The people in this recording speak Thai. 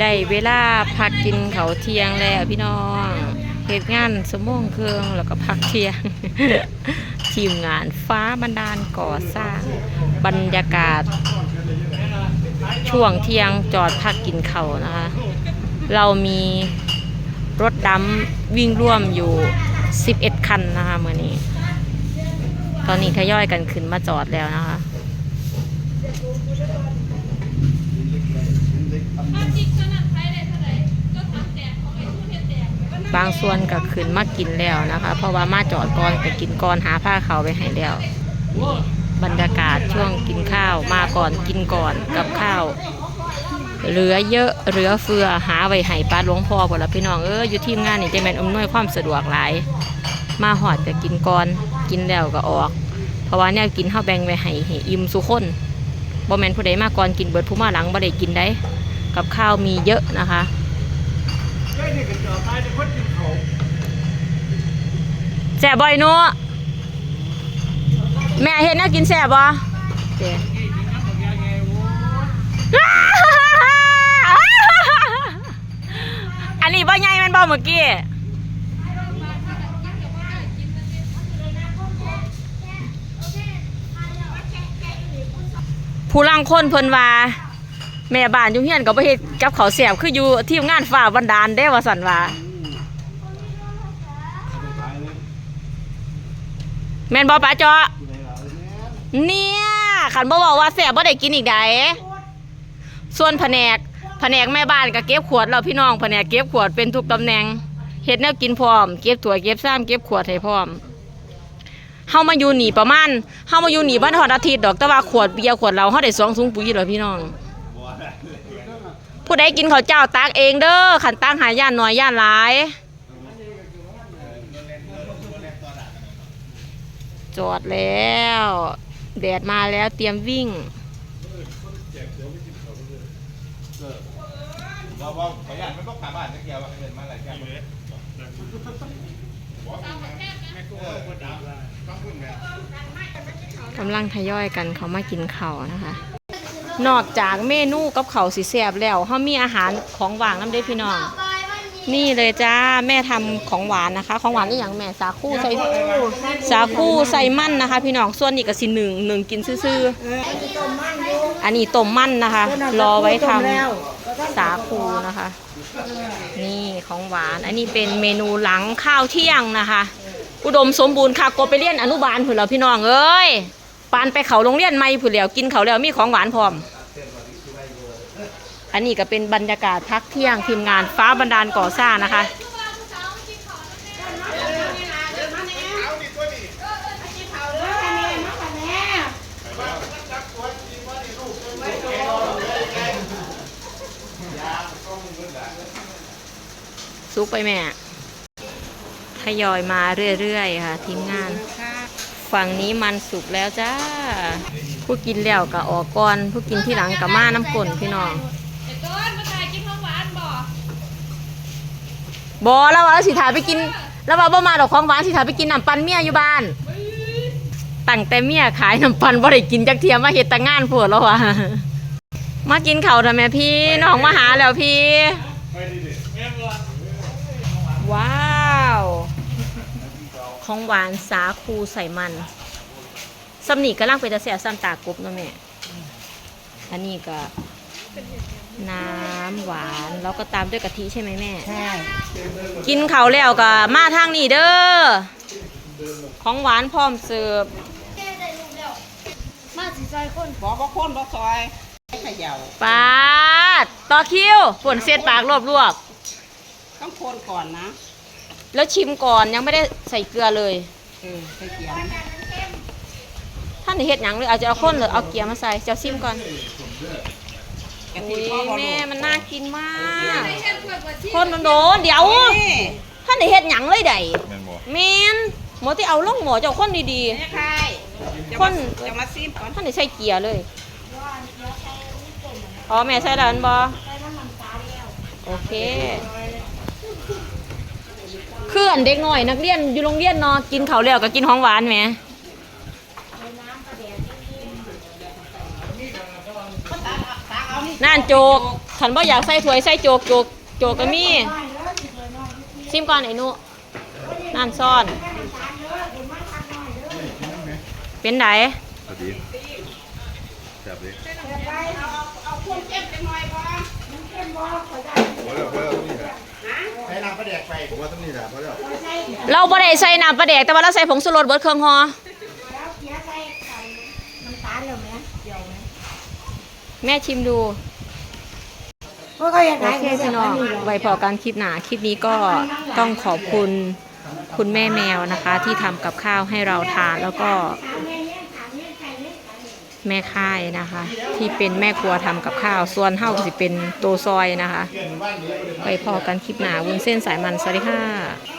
ได้เวลาพักกินเขาเที่ยงแล้วพี่น้องเหตุงานสมงเครื่องแล้วก็พักเที่ยง ทีมงานฟ้าบันดาลก่อสร้างบรรยากาศ ช่วงเที่ยงจอดพักกินเขานะคะ เรามีรถดำวิ่งร่วมอยู่ 11 คันนะคะเมื่อนี้ ตอนนี้ทยอยกันขึ้นมาจอดแล้วนะคะางส่วนก็ขึ้นมากินแล้วนะคะ เพราะว่ามาจอดก่อนก็กินก่อนหาผ้าเขาวไปให้แล้วนี่บรรยากาศช่วงกินข้าวมาก่อนกินก่อนกับข้าว เหลือเยอะเหลือเฟือหาไว้ให้ป้าหลวงพ่อพอละพี่น้องเอออยู่ทีมงานนี่จะเป็นอำนวยความสะดวกหลาย มาหอดก็กินก่อนกินแล้วก็ออก เพราะว่าเนี่ยกินข้าวแบ่งไว้ให้ให้อิ่มสุคนบ่แมนผู้ใดมาก่อนกินเบิดผู้มาหลังบ่ได้กินได้ กับข้าวมีเยอะนะคะ แซ่บบ่อยนัวแม่เห็นแนวกินแซ่บบ่เด้อันนี้บ่ใหญ่แมันบ่เมื่อกี้ผู้ลังคนเพิ่นว่า แม่บ้านอยู่เฮียนก็บ่เฮ็ดกับเขาวแซ่บคืออยู่ทีมงานฝ่าบันดาลเด้ว่าซั่นว่าแม่นบ่ป้าเจาเนี่ยขันบ่บอกว่าแซ่บบ่ได้กินอีกใดส่วนแผนกแผนกแม่บ้านก็เก็บขวดแล้วพี่น้องแผนกเก็บขวดเป็นทุกตำแหน่งเฮ็ดแนวกินพร้อมเก็บถ้วยเก็บซ้ำเก็บขวดให้พร้อมเฮามาอยู่หนีประมาณเฮามาอยู่หนี่วันฮอดอาทิตย์ดอกแต่ว่าขวดเบียร์ขวดเหล้าเฮาได้สองถุงปุ๋ยแล้วพี่น้อง ผู้ใดกินข้าวเจ้าตักเองเด้อขันตักหาย่านน้อยย่านหลาย จอดแล้ว แดดมาแล้วเตรียมวิ่งเราบอกขออนุญาตไม่ต้องขาบ้านนักเกียวว่าเงินมาหลายแก้วกำลังทยอยกันเขามากินข้าวนะคะ นอกจากเมนูกับเขาวสีแสบแล้วเขามีอาหารของหวานน้ำเด้อพี่น้อง นี่เลยจ้าแม่ทำของหวานนะคะ ของหวานนี่อย่างแม่สาคูใส่สาคูใส่มันนะคะ พี่น้องส่วนนี้ก็สิหนึ่งหนึ่งกินซื่อๆอันนี้ต้มมันนะคะ รอไว้ทำสาคูนะคะ นี่ของหวาน อันนี้เป็นเมนูหลังข้าวเที่ยงนะคะ อุดมสมบูรณ์ค่ะกบไปเรียนอนุบาลผื่นแล้วพี่น้องเอ้ย ปานไปเขาโรงเรียนไม่ผื่นแล้วกินเขาแล้วมีของหวานพร้อม อันนี้ก็เป็นบรรยากาศพักเที่ยงทีมงานฟ้าบันดาลก่อสร้างนะคะ ซุกไปแม่ทยอยมาเรื่อยๆค่ะทีมงาน ฝั่งนี้มันสุกแล้วจ้า ผู้กินแล้วก็ออกก่อน ผู้กินที่หลังก็มาน้ำกลนพี่น้องไอ้ต้นมาถ่ายกินของหวานบ่บอแล้วว่าสิถาไปกิน แล้วว่าบ่มาดอกของหวานสิถาไปกินน้ำปันเมียอยู่บ้านตั้งแต่เมียขายน้ำปันบ่ได้กินจักเทียมมาเฮ็ดต่งานพวดแล้ววะมากินเขาทำไมพี่น้องมาหาแล้วพี่ ว้าว ของหวานสาคูใส่มันสำนีกำลังไปจะแซ่บซ้ำตากรุบเนาะแม่อันนี้ก็น้ำหวานแล้วก็ตามด้วยกะทิใช่ไหมแม่ ใช่ กินเขาวแล้วก็มาทางนี้เด้อ ของหวานพร้อมเสิร์ฟมาสิใจคนบอกว่าคนบอกซอยเขย่าปาดต่อคิวฝนเสียดปากรวบรวบต้องคนก่อนนะๆ แล้วชิมก่อนยังไม่ได้ใส่เกลือเลย เออใส่เกียมท่านได้เฮ็ดหยังเลยเอาจะเอาข้นหรือเอาเกลือมาใส่จะเอาชิมก่อนกะโอ้ทิยพ่อบอกแม่มันน่ากินมากไม่เห็นเพื่อนกว่าที่คนมันโดนเดี๋ยวนี่ท่านได้เฮ็ดหยังเลยใดแม่นบอกแมนหมอที่เอาล่องหมอเจ้าคนดีนี่ใครจะคมานจะมาซิมก่อนๆท่านได้ใส่เกลือเลยอ๋อแม่ใส่แล้วอันบ่โอเค คืออันเด็กหน่อยนักเรียนอยู่โรงเรียนเนาะกินข้าวแล้วก็กินของหวานแหมตักเอานั่นโจกขันบ่อยากใส่ถ้วยใส่โจกโจกโจกก็มีซิมก่อนไอ้หนุนั่นซ่อน เป็นไหนสวัสดีจับดิเอาควงเข้มจังหน่อยบ่พอแล้วพอแล้วนี่แหล ผมว่าต้องนี่แหละพอแล้วเราบ่ได้ใส่น้ำปลาแดกแต่ว่าเราใส่ผงชูรสเบิดเครื่องฮอแม่ชิมดูโอเคพี่น้องไว้พอการคลิปหนาคลิปนี้ก็ต้องขอบคุณคุณแม่แมวนะคะ ที่ทำกับข้าวให้เราทานแล้วก็ แม่ค่ายนะคะ ที่เป็นแม่ครัวทำกับข้าวส่วนเฮาก็สิเป็นโตซอยนะคะ ไปพอกันคลิปหนาวุ้นเส้นสายมันสวัสดีค่ะ